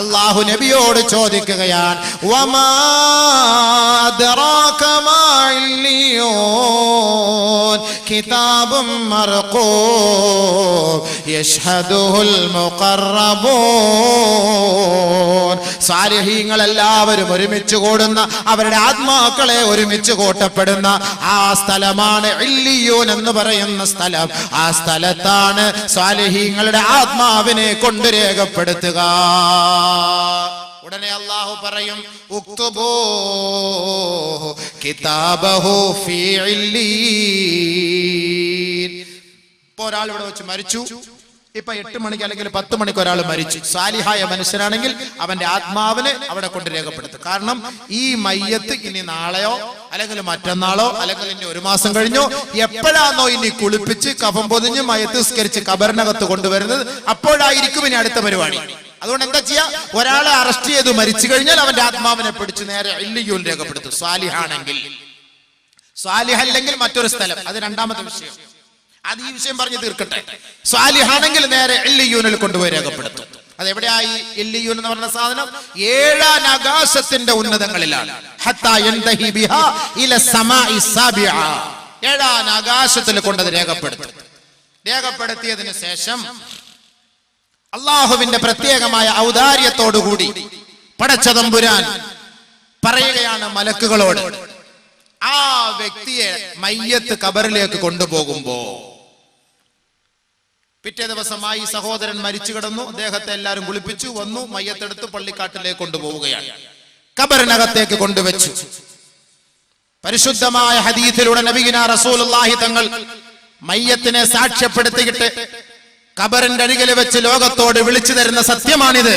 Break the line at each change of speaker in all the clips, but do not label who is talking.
അള്ളാഹു നബിയോട് ചോദിക്കുകയാണ് കിതാബും എല്ലാവരും ഒരുമിച്ച് കൂടുന്ന അവരുടെ ആത്മാക്കളെ ഒരുമിച്ച് കൂട്ടപ്പെടുന്ന ആ സ്ഥലമാണ് ഇല്ലിയൂൻ എന്ന് പറയുന്ന സ്ഥലം. ആ സ്ഥലത്താണ് സാലിഹീങ്ങളുടെ ആത്മാവിനെ കൊണ്ട് രേഖപ്പെടുത്തുക. ഉടനെ അള്ളാഹു പറയും ഉക്തുബൂ കിതാബഹു. ഇപ്പൊ ഒരാൾ ഇവിടെ വെച്ച് മരിച്ചു. ഇപ്പൊ എട്ട് മണിക്ക് അല്ലെങ്കിൽ പത്ത് മണിക്ക് ഒരാൾ മരിച്ചു. സാലിഹായ മനുഷ്യനാണെങ്കിൽ അവന്റെ ആത്മാവിനെ അവിടെ കൊണ്ട് രേഖപ്പെടുത്തും. കാരണം ഈ മയ്യത്ത് ഇനി നാളെയോ അല്ലെങ്കിൽ മറ്റന്നാളോ അല്ലെങ്കിൽ ഇനി ഒരു മാസം കഴിഞ്ഞോ എപ്പോഴാണോ ഇനി കുളിപ്പിച്ച് കഫം പൊതിഞ്ഞ് മയത്ത് സ്കരിച്ച് കബറിനകത്ത് കൊണ്ടുവരുന്നത് അപ്പോഴായിരിക്കും ഇനി അടുത്ത പരിപാടി. അതുകൊണ്ട് എന്താ ചെയ്യാ? ഒരാളെ അറസ്റ്റ് ചെയ്ത് മരിച്ചു കഴിഞ്ഞാൽ അവന്റെ ആത്മാവിനെ പിടിച്ച് നേരെ ഇല്ലിയൂൽ രേഖപ്പെടുത്തും. സ്വാലിഹാണെങ്കിൽ. സ്വാലിഹ അല്ലെങ്കിൽ മറ്റൊരു സ്ഥലം. അത് രണ്ടാമത്തെ വിഷയം. അത് ഈ വിഷയം പറഞ്ഞു തീർക്കട്ടെ. സ്വാലിഹാണെങ്കിൽ നേരെ ഇല്ലിയൂനിൽ കൊണ്ടുപോയി രേഖപ്പെടുത്തും. അത് എവിടെയായി ഇല്ലിയൂൻ എന്ന് പറഞ്ഞ സാധനം ഏഴാം ആകാശത്തിന്റെ ഉന്നതങ്ങളിലാണ്. ഏഴാം ആകാശത്തിൽ കൊണ്ടത് രേഖപ്പെടുത്തും. രേഖപ്പെടുത്തിയതിനു ശേഷം അള്ളാഹുവിന്റെ പ്രത്യേകമായ ഔദാര്യത്തോടുകൂടി പടച്ചതമ്പുരാൻ പറയുകയാണ് മലക്കുകളോട് ആ വ്യക്തിയെ മയ്യത്ത് കബറിലേക്ക് കൊണ്ടുപോകുമ്പോ പിറ്റേ ദിവസമായി സഹോദരൻ മരിച്ചു കിടന്നു അദ്ദേഹത്തെ എല്ലാവരും കുളിപ്പിച്ചു വന്നു മയ്യത്തെടുത്ത് പള്ളിക്കാട്ടിലേക്ക് കൊണ്ടുപോവുകയാണ്. കബറിനകത്തേക്ക് കൊണ്ടുവച്ചു. പരിശുദ്ധമായ ഹദീഥിലൂടെ നബിഗിന റസൂലുള്ളാഹി തങ്ങൾ മയ്യത്തിനെ സാക്ഷ്യപ്പെടുത്തിയിട്ട് കബറിന്റെ അരികിൽ വെച്ച് ലോകത്തോട് വിളിച്ചു തരുന്ന സത്യമാണിത്.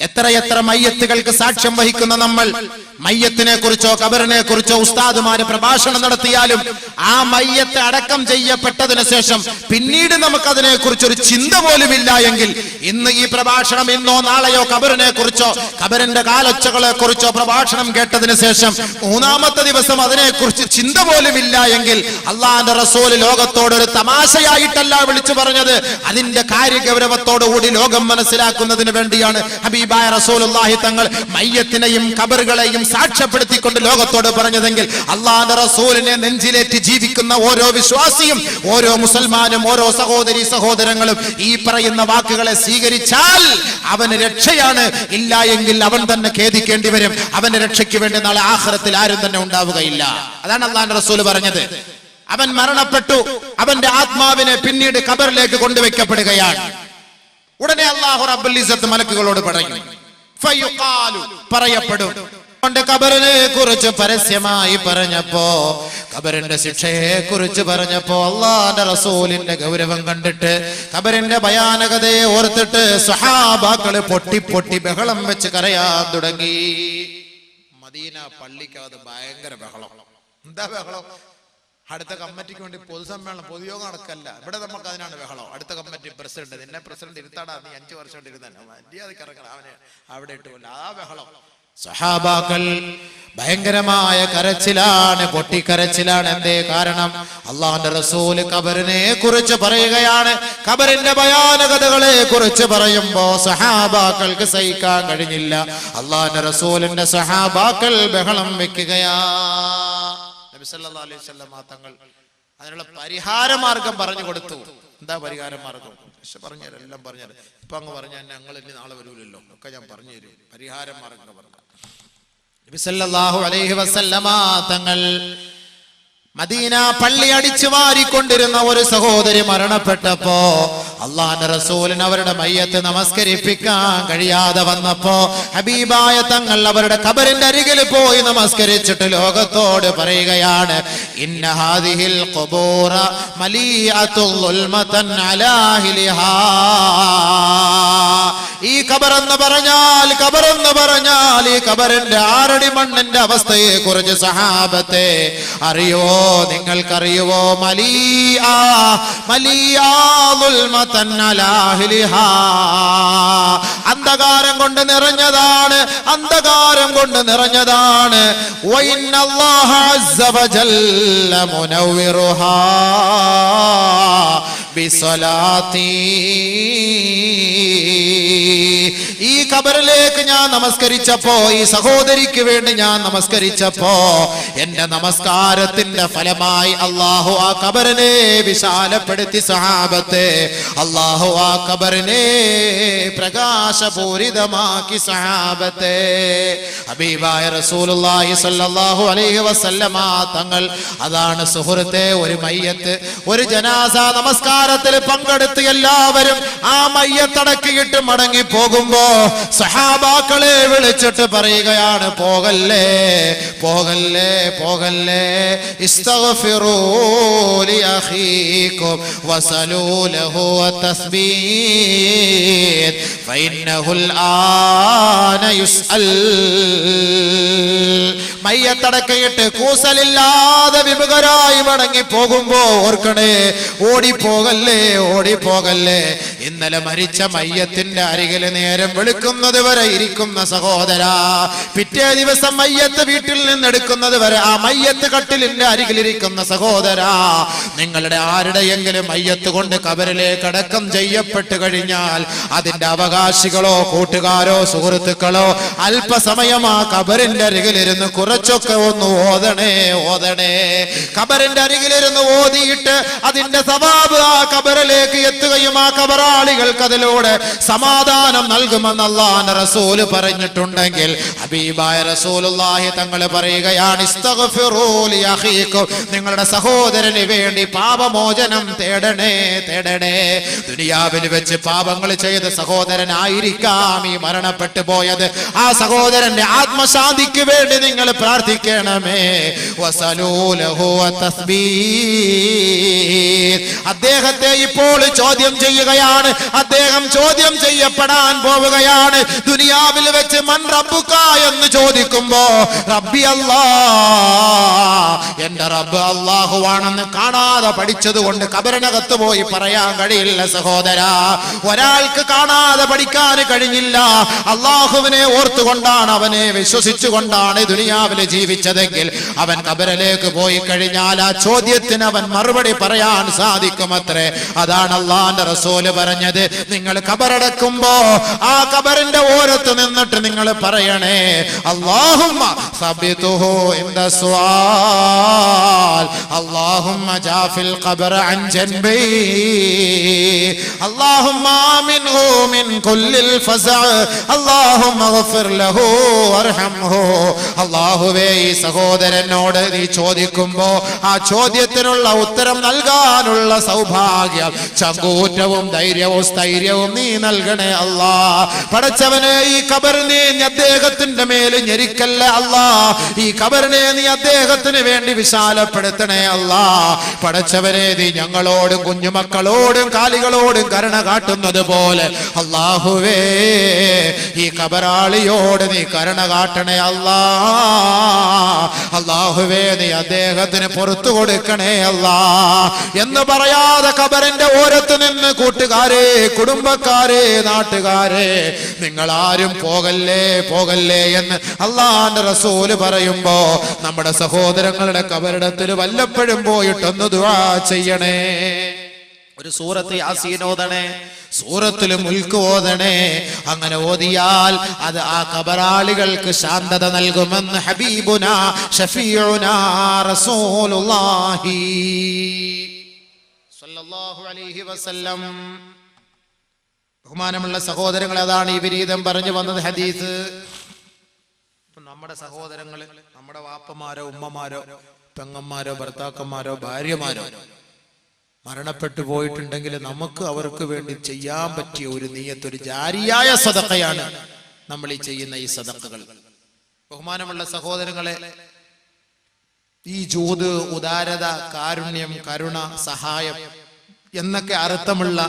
എത്രയെത്ര മയ്യത്തുകൾക്ക് സാക്ഷ്യം വഹിക്കുന്ന നമ്മൾ മയ്യത്തിനെ കുറിച്ചോ കബറിനെ കുറിച്ചോ ഉസ്താദുമാര് പ്രഭാഷണം നടത്തിയാലും ആ മയ്യത്തെ അടക്കം ചെയ്യപ്പെട്ടതിന് ശേഷം പിന്നീട് നമുക്കതിനെ കുറിച്ചൊരു ചിന്ത പോലും ഇല്ല എങ്കിൽ ഇന്ന് ഈ പ്രഭാഷണം ഇന്നോ നാളെയോ കബറിനെ കുറിച്ചോ കബറിന്റെ കാലൊച്ചകളെ കുറിച്ചോ പ്രഭാഷണം കേട്ടതിന് ശേഷം മൂന്നാമത്തെ ദിവസം അതിനെ കുറിച്ച് ചിന്ത ഇല്ല എങ്കിൽ അള്ളാന്റെ റസൂൽ ലോകത്തോട് ഒരു തമാശയായിട്ടല്ല വിളിച്ചു പറഞ്ഞത്. അതിന്റെ കാര്യഗൗരവത്തോടുകൂടി ലോകം മനസ്സിലാക്കുന്നതിന് വേണ്ടിയാണ് ഹബീബായ റസൂലുള്ളാഹി തങ്ങൾ മയ്യത്തിനെയും കബറുകളെയും സാക്ഷ്യപ്പെടുത്തിക്കൊണ്ട് ലോകത്തോട് പറഞ്ഞതെങ്കിൽ അള്ളാന്റെ റസൂലിനെ നെഞ്ചിലേറ്റ് ജീവിക്കുന്ന ഓരോ വിശ്വാസിയും ഓരോ മുസൽമാനും ഓരോ സഹോദരി സഹോദരങ്ങളും ഈ പറയുന്ന വാക്കുകളെ സ്വീകരിച്ചാൽ അവന് രക്ഷയാണ്. ഇല്ല എങ്കിൽ അവൻ തന്നെ ഖേദിക്കേണ്ടി വരും. അവന്റെ രക്ഷയ്ക്ക് വേണ്ടി നാളെ ആഖിറത്തിൽ ആരും തന്നെ ഉണ്ടാവുകയില്ല. അതാണ് അള്ളാന്റെ റസൂൽ പറഞ്ഞത്. അവൻ മരണപ്പെട്ടു. അവന്റെ ആത്മാവിനെ പിന്നീട് കബറിലേക്ക് കൊണ്ടുവയ്ക്കപ്പെടുകയാണ്. ഉടനെ അള്ളാഹു റബ്ബുൽ മലക്കുകളോട് പറയും. പറയപ്പെടും. കൊണ്ട് കബറിനെ കുറിച്ച് പരസ്യമായി പറഞ്ഞപ്പോ കബറിന്റെ ശിക്ഷയെ കുറിച്ച് പറഞ്ഞപ്പോ അള്ളാന്റെ റസൂലിന്റെ ഗൗരവം കണ്ടിട്ട് കബറിന്റെ ഭയാനകതയെ ഓർത്തിട്ട് സഹാബാക്കൾ പൊട്ടി പൊട്ടി ബഹളം വെച്ച് കരയാൻ തുടങ്ങി. മദീന പള്ളിക്കകത്ത് ഭയങ്കര ബഹളം. എന്താ ബഹളം? അടുത്ത കമ്മിറ്റിക്ക് വേണ്ടി പൊതുസമ്മേളനം പൊതുയോഗം നടക്കല്ല. ഇവിടെ നമുക്ക് അതിനാണ് ബഹളം. അടുത്ത കമ്മിറ്റി പ്രസിഡന്റ് നിന്നെ പ്രസിഡന്റ് ഇരുത്താടാ നീ അഞ്ചു വർഷം ഇരുന്നെ. മര്യാദയ്ക്ക് ഇറങ്ങണം അവനെ അവിടെ ഇട്ടുമില്ല ആ ബഹളം. സഹാബാക്കൾ ഭയങ്കരമായ കരച്ചിലാണ് പൊട്ടിക്കരച്ചിലാണ്. എന്തേ കാരണം? അള്ളാന്റെ റസൂൽ കബറിനെ കുറിച്ച് പറയുകയാണ്. കബറിന്റെ ഭയാനകതകളെ കുറിച്ച് പറയുമ്പോ സഹാബാക്കൾക്ക് സഹിക്കാൻ കഴിഞ്ഞില്ല. അള്ളാന്റെ റസൂലിന്റെ സഹാബാക്കൾ ബഹളം വെക്കുകയാ. തങ്ങൾ അതിനുള്ള പരിഹാര മാർഗം പറഞ്ഞു കൊടുത്തു. എന്താ പരിഹാര മാർഗം പക്ഷെ പറഞ്ഞുതരാം എല്ലാം പറഞ്ഞുതരാം. ഇപ്പൊ അങ്ങ് പറഞ്ഞാൽ ഞങ്ങൾ ഇനി നാളെ വരൂലല്ലോ. ഒക്കെ ഞാൻ പറഞ്ഞു തരും പരിഹാര മാർഗം പറഞ്ഞു നബി അലൈഹി വസല്ലമ തങ്ങൾ മദീന പള്ളി അടിച്ചു വാരിക്കൊണ്ടിരുന്ന ഒരു സഹോദരി മരണപ്പെട്ടപ്പോ അള്ളാന്റെ റസൂലിന് അവരുടെ മയ്യത്ത് നമസ്കരിപ്പിക്കാൻ കഴിയാതെ വന്നപ്പോ ഹബീബായ തങ്ങൾ അവരുടെ കബറിന്റെ അരികിൽ പോയി നമസ്കരിച്ചിട്ട് ലോകത്തോട് പറയുകയാണ് ഇന്നഹാദിഹിൽ കബറെന്ന് പറഞ്ഞാൽ കബറെന്ന് പറഞ്ഞാൽ ഈ കബറിന്റെ ആരടി മണ്ണിന്റെ അവസ്ഥയെ കുറിച്ച് സഹാബത്തെ അറിയോ? നിങ്ങൾക്കറിയുവോ. അന്ധകാരം കൊണ്ട് നിറഞ്ഞതാണ് അന്ധകാരം കൊണ്ട് നിറഞ്ഞതാണ്. വഇന്നല്ലാഹ ഈ ഖബറിലേക്ക് ഞാൻ നമസ്കരിച്ചപ്പോ ഈ സഹോദരിക്ക് വേണ്ടി ഞാൻ നമസ്കരിച്ചപ്പോ എന്റെ നമസ്കാരത്തിന്റെ ഫലമായി അള്ളാഹു ആ ഖബറിനെ വിശാലപ്പെടുത്തി സഹാബത്തെ. അള്ളാഹു ആ ഖബറിനെ പ്രകാശപൂരിതമാക്കി സഹാബത്തെ. ഹബീബായ റസൂലുള്ളാഹി സ്വല്ലല്ലാഹു അലൈഹി വസല്ലമ തങ്ങൾ അതാണ് സുഹൃത്തെ ഒരു മയ്യത്ത്. ഒരു ജനാസ നമസ്കാരത്തിൽ പങ്കെടുത്ത് എല്ലാവരും ആ മയ്യത്തടക്കിയിട്ട് മടങ്ങി പോകുമ്പോ സഹാബാക്കളെ വിളിച്ചിട്ട് പറയുകയാണ് പോകല്ലേ പോകല്ലേ പോകല്ലേ. അഖീകും മയ്യത്തടക്കയിട്ട് കൂസലില്ലാതെ വിമുഖരായി മടങ്ങി പോകുമ്പോ ഓർക്കണേ ഓടിപ്പോകല്ലേ ഓടിപ്പോകല്ലേ. ഇന്നലെ മരിച്ച മയ്യത്തിന്റെ അരികിൽ നേരം വെളുക്കുന്നത് വരെ ഇരിക്കുന്ന സഹോദര പിറ്റേ ദിവസം മയ്യത്ത് വീട്ടിൽ നിന്ന് എടുക്കുന്നത് വരെ ആ മയ്യത്ത് കട്ടിലിന്റെ അരികിലിരിക്കുന്ന സഹോദര. നിങ്ങളുടെ ആരുടെയെങ്കിലും മയ്യത്ത് കൊണ്ട് കബറിലേക്ക് അടക്കം ചെയ്യപ്പെട്ട് കഴിഞ്ഞാൽ അതിന്റെ അവകാശികളോ കൂട്ടുകാരോ സുഹൃത്തുക്കളോ അല്പസമയം ആ കബറിന്റെ അരികിലിരുന്ന് കുറച്ചൊക്കെ ഒന്ന് ഓതണേ ഓതണേ. കബറിന്റെ അരികിലിരുന്ന് ഓതിയിട്ട് അതിന്റെ സവാബ് ആ കബറിലേക്ക് എത്തുകയും ആ കബറാളികൾക്ക് അതിലൂടെ സമാധാനം നൽകുമെന്ന് അള്ളാന്റെ റസൂൽ പറഞ്ഞിട്ടുണ്ടെങ്കിൽ ഹബീബായ റസൂലുള്ളാഹി തങ്ങൾ പറയുകയാണ്. നിങ്ങളുടെ സഹോദരന് വേണ്ടി പാപമോചനം തേടണേ തേടണേ. ദുനിയാവിൽ വെച്ച് പാപങ്ങൾ ചെയ്ത സഹോദരനായിരിക്കാം ഈ മരണപ്പെട്ടു പോയത്. ആ സഹോദരന്റെ ആത്മശാന്തിക്ക് വേണ്ടി നിങ്ങൾ പ്രാർത്ഥിക്കണമേ വസലൂലഹു തസ്ബീഹ്. അദ്ദേഹത്തെ ഇപ്പോൾ ചോദ്യം ചെയ്യുകയാണ്. അദ്ദേഹം ചോദ്യം ചെയ്യപ്പെടാൻ പോവുകയാണ്. ദുനിയാവിൽ വെച്ച് മൻ റബ്ബുക്ക എന്ന് ചോദിക്കുമ്പോ റബ്ബി അല്ലാ എന്റെ റബ്ബ് അള്ളാഹുവാണെന്ന് കാണാതെ പഠിച്ചത് കൊണ്ട് കബരനകത്ത് പോയി പറയാൻ കഴിയില്ല സഹോദര. ഒരാൾക്ക് കാണാതെ പഠിക്കാൻ കഴിഞ്ഞില്ല. അള്ളാഹുവിനെ ഓർത്തുകൊണ്ടാണ് അവനെ വിശ്വസിച്ചുകൊണ്ടാണ് ദുനിയാവിൽ ജീവിച്ചതെങ്കിൽ അവൻ കബരലേക്ക് പോയി കഴിഞ്ഞാൽ ആ ചോദ്യത്തിന് അവൻ മറുപടി പറയാൻ സാധിക്കുമത്രേ അതാണ് അള്ളാന്റെ റസൂല് പറഞ്ഞത് നിങ്ങൾ കബറടക്കുമ്പോ ആ കബറിന്റെ ഓരത്ത് നിന്നിട്ട് നിങ്ങൾ പറയണേ അള്ളാഹുമ്മ സബിതുഹു ഇൻദ സുആൽ അള്ളാഹുമ്മ ജാഫിൽ ഖബർ അൻ ജൻബി اللهم آمنه من كل الفزع اللهم اغفر له وارحمه അള്ളാഹുവേ ഈ സഹോദരനോട് നീ ചോദിക്കുമ്പോ ആ ചോദ്യത്തിനുള്ള ഉത്തരം നൽകാനുള്ള സൗഭാഗ്യം. ചങ്കൂറ്റവും ധൈര്യവും സ്ഥൈര്യവും നീ നൽകണേ അല്ലാ. പടച്ചവനെ ഈ കബറിനെ നീ അദ്ദേഹത്തിന്റെ മേൽ ഞെരിക്കല്ലേ അല്ലാ? ഈ കബറിനെ നീ അദ്ദേഹത്തിന് വേണ്ടി വിശാലപ്പെടുത്തണേ അല്ലാ. പടച്ചവനെ നീ ഞങ്ങളോടും കുഞ്ഞുമക്കളോടും കാലികളോടും കരുണ കാട്ടുന്നത് പോലെ. അള്ളാഹുവേ ഈ കബറാളിയോട് നീ കരുണ കാട്ടണേ അല്ലാ. അള്ളാഹുവേ നീ അദ്ദേഹത്തിന് പുറത്തു കൊടുക്കണേ അല്ലാ. എന്ന് പറയാതെ കബറിന്റെ ഓരത്ത് നിന്ന് കൂട്ടുകാരെ കുടുംബക്കാരെ നാട്ടുകാരെ നിങ്ങൾ ആരും പോകല്ലേ പോകല്ലേ എന്ന് അള്ളാന്റെ റസൂൽ പറയുമ്പോ നമ്മുടെ സഹോദരങ്ങളുടെ കബറിടത്തിൽ വല്ലപ്പോഴും പോയിട്ടൊന്ന് ദുവാ ചെയ്യണേ. ഒരു സൂറത്ത് ഓതണേ സൂറത്തിൽ മുൽക്ക് ഓതണേ. അങ്ങനെ ഓതിയാൽ അത് ആ കബറാളികൾക്ക് ശാന്തത നൽകുമെന്ന് ഹബീബുന ഷഫീഉന റസൂലുള്ളാഹി. ബഹുമാനമുള്ള സഹോദരങ്ങൾ അതാണ് ഈ വിരീതം പറഞ്ഞു വന്നത് ഹദീസ്. നമ്മുടെ സഹോദരങ്ങൾ നമ്മുടെ വാപ്പമാരോ ഉമ്മമാരോ പെങ്ങന്മാരോ ഭർത്താക്കന്മാരോ ഭാര്യമാരോ മരണപ്പെട്ടു പോയിട്ടുണ്ടെങ്കിൽ നമുക്ക് അവർക്ക് വേണ്ടി ചെയ്യാൻ പറ്റിയ ഒരു നീയത്ത് ഒരു ജാരിയായ സദക്കയാണ് നമ്മൾ ഈ ചെയ്യുന്ന ഈ സദക്കകൾ ബഹുമാനമുള്ള സഹോദരങ്ങളെ ഈ ജൂത് ഉദാരത കാരുണ്യം കരുണ സഹായം എന്നൊക്കെ അർത്ഥമുള്ള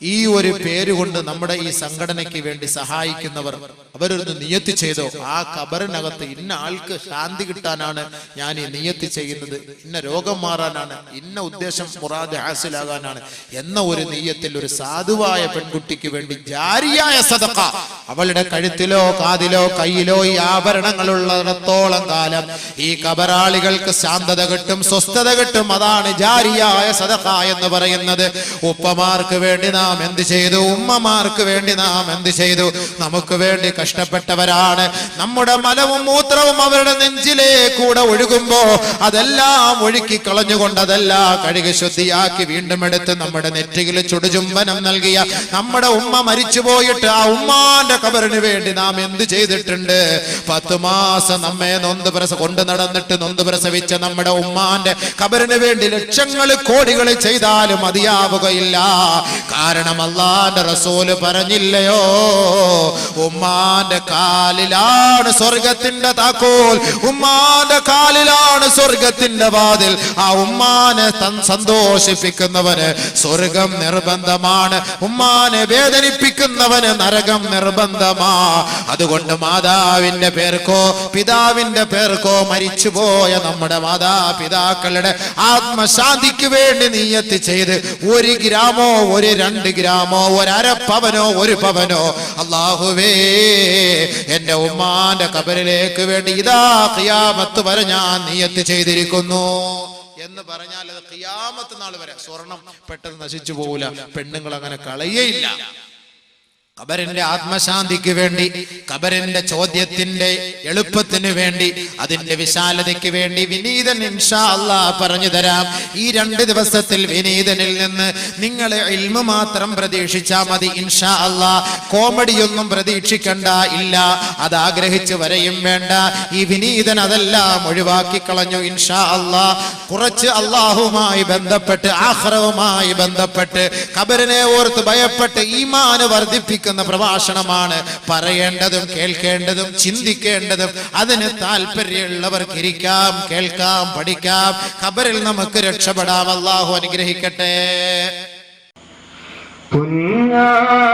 ഈ ഒരു പേരുകൊണ്ട് നമ്മുടെ ഈ സംഘടനയ്ക്ക് വേണ്ടി സഹായിക്കുന്നവർ അവരൊന്ന് നിയത്തി ചെയ്തോ. ആ കബറിനകത്ത് ഇന്ന ആൾക്ക് ശാന്തി കിട്ടാനാണ് ഞാൻ ഈ നിയത്തി ചെയ്യുന്നത്. ഇന്ന രോഗം മാറാനാണ് ഇന്ന ഉദ്ദേശം മുറാദ് ഹാസിലാകാനാണ് എന്ന ഒരു നീയത്തിൽ ഒരു സാധുവായ പെൺകുട്ടിക്ക് വേണ്ടി ജാരിയായ സദക്ക അവളുടെ കഴുത്തിലോ കാതിലോ കയ്യിലോ ഈ ആഭരണങ്ങളുള്ളിടത്തോളം കാലം ഈ കബറാളികൾക്ക് ശാന്തത കിട്ടും സ്വസ്ഥത കിട്ടും. അതാണ് ജാരിയായ സദക്ക എന്ന് പറയുന്നത്. ഉപ്പമാർക്ക് വേണ്ടി നാം എന്ത് ചെയ്തു? ഉമ്മമാർക്ക് വേണ്ടി നാം എന്ത് ചെയ്തു? നമുക്ക് വേണ്ടി കഷ്ടപ്പെട്ടവരാണ്. നമ്മുടെ മലവും മൂത്രവും അവരുടെ നെഞ്ചിലേ കൂടെ ഒഴുകുമ്പോ അതെല്ലാം ഒഴുക്കി കളഞ്ഞുകൊണ്ട് അതെല്ലാം കഴുകി ശുദ്ധിയാക്കി വീണ്ടും എടുത്ത് നമ്മുടെ നെറ്റിയിൽ ചുടുചുംബനം നൽകിയ നമ്മുടെ ഉമ്മ മരിച്ചു പോയിട്ട് ആ ഉമ്മാന്റെ കബറിന് വേണ്ടി നാം എന്ത് ചെയ്തിട്ടുണ്ട്? പത്ത് മാസം നമ്മെ നൊന്ത് പ്രസ കൊണ്ട് നടന്നിട്ട് നൊന്ത് പ്രസവിച്ച നമ്മുടെ ഉമ്മാന്റെ കബറിന് വേണ്ടി ലക്ഷങ്ങൾ കോടികൾ ചെയ്താലും മതിയാവുകയില്ല. കാരണം അള്ളാന്റെ റസൂൽ പറഞ്ഞില്ലയോ? ഉമ്മാന്റെ കാലിലാണ് സ്വർഗത്തിന്റെ താക്കോൽ. ഉമ്മാന്റെ കാലിലാണ് സ്വർഗത്തിന്റെ വാതിൽ. ആ ഉമ്മാനെ തൻ സന്തോഷിപ്പിക്കുന്നവന് സ്വർഗം നിർബന്ധമാണ്. ഉമ്മാനെ വേദനിപ്പിക്കുന്നവന് നരകം നിർബന്ധമാ അതുകൊണ്ട് മാതാവിന്റെ പേർക്കോ പിതാവിന്റെ പേർക്കോ മരിച്ചുപോയ നമ്മുടെ മാതാപിതാക്കളുടെ ആത്മശാന്തിക്ക് വേണ്ടി നീയത്ത് ചെയ്ത് ഒരു ഗ്രാമോ ഒരു രണ്ട് ഗ്രാമോ ഒരപ്പവനോ പവനോ ഒരു പവനോ. അള്ളാഹുവേ എന്റെ ഉമ്മാന്റെ കബറിലേക്ക് വേണ്ടി ഇതാ ഖിയാമത്ത് വരെ ഞാൻ നീയത്ത് ചെയ്തിരിക്കുന്നു. എന്ന് പറഞ്ഞാൽ അത് ഖിയാമത്ത് നാൾ വരെ സ്വർണം പെട്ടെന്ന് നശിച്ചു പോവില്ല. പെണ്ണുങ്ങൾ അങ്ങനെ കളയേയില്ല. കബറിന്റെ ആത്മശാന്തിക്ക് വേണ്ടി കബറിന്റെ ചോദ്യത്തിന്റെ എളുപ്പത്തിന് വേണ്ടി അതിന്റെ വിശാലതയ്ക്ക് വേണ്ടി വിനീതൻ ഇൻഷാ അല്ലാ പറഞ്ഞു തരാം. ഈ രണ്ട് ദിവസത്തിൽ വിനീതനിൽ നിന്ന് നിങ്ങൾ ഇൽമു മാത്രം പ്രതീക്ഷിച്ചാ മതി ഇൻഷാ അല്ലാ കോമഡിയൊന്നും പ്രതീക്ഷിക്കണ്ട ഇല്ല. അത് ആഗ്രഹിച്ചു വരെയും വേണ്ട. ഈ വിനീതൻ അതെല്ലാം ഒഴിവാക്കി കളഞ്ഞു ഇൻഷാ അല്ലാ കുറച്ച് അള്ളാഹുമായി ബന്ധപ്പെട്ട് ആഹ്റവുമായി ബന്ധപ്പെട്ട് കബറിനെ ഓർത്ത് ഭയപ്പെട്ട് ഈമാന് വർദ്ധിപ്പിക്കുന്ന പ്രഭാഷണമാണ്. പറയേണ്ടതും കേൾക്കേണ്ടതും ചിന്തിക്കേണ്ടതും. അതിന് താല്പര്യമുള്ളവർക്ക് ഇരിക്കാം കേൾക്കാം പഠിക്കാം. ഖബറിൽ നമുക്ക് രക്ഷപ്പെടാം. അള്ളാഹു അനുഗ്രഹിക്കട്ടെ.
പുന്നാരനബി